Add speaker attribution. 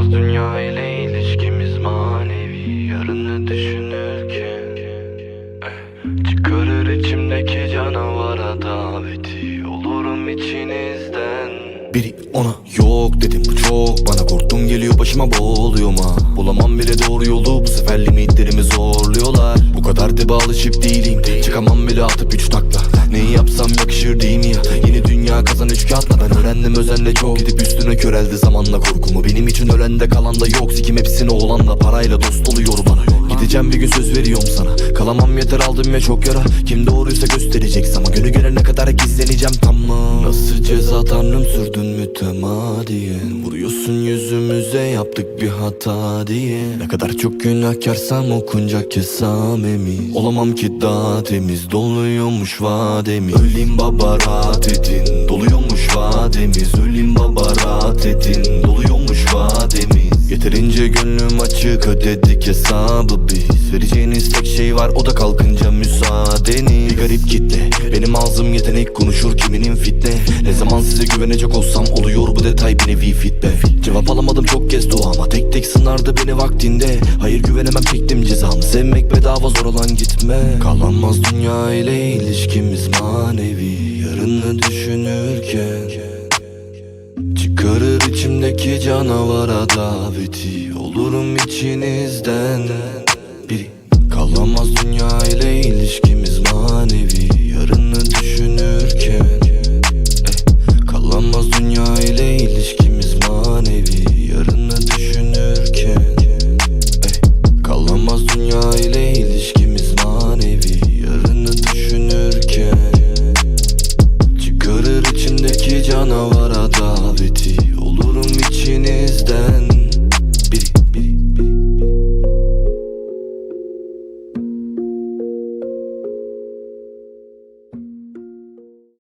Speaker 1: Olmaz dünya ile ilişkimiz manevi. Yarını düşünürken eh, Çıkarır içimdeki canavara daveti. Olurum içinizden. Biri ona yok dedim. Bu çok. Bana korktum geliyor başıma boğuluyor ma. Bulamam bile doğru yolu. Bu sefer limitlerimi zorluyorlar. Bu kadar da alışıp değilim. Çıkamam bile atıp üç takla. Neyi yapsam yakışır değil mi ya? Yeni dünya kazan üç kağıtla ben öğrendim özenle çok Gidip üstüne köreldi zamanla korkumu. Benim için ölende kalan da yok Sikim hepsini oğlanla parayla dost oluyor bana. Gideceğim bir gün söz veriyorum sana. Kalamam yeter aldım ya çok yara. Kim doğruysa gösterecek zaman Günü gelene kadar gizleneceğim tamam Nasıl ceza tanrım sürdün mütemadiyen Vuruyorsun yüzümüze yaptık bir hata diye. Ne kadar çok günahkarsam okunca kesamemiz Olamam ki daha temiz doluyormuş vademiz Öleyim baba rahat edin. Doluyormuş vademiz. Öleyim baba rahat edin. Doluyormuş vademiz. Yeterince gönlüm açık ödedik hesabı biz. Vereceğiniz tek şey var o da kalkınca müsaadeniz. Bir garip kitle benim ağzım yetenek konuşur kiminin fitne. Ne zaman size güvenecek olsam oluyor bu detay bir nevi fitbe. Cevap alamadım çok kez duama tek tek sınardı beni vaktinde. Hayır güvenemem çektim cezamı. Sevmek bedava zor olan gitme. Kalamaz dünya ile ilişkimiz manevi. Yarını düşünürken Çıkarır içimdeki canavara daveti. Olurum içinizden Biri de.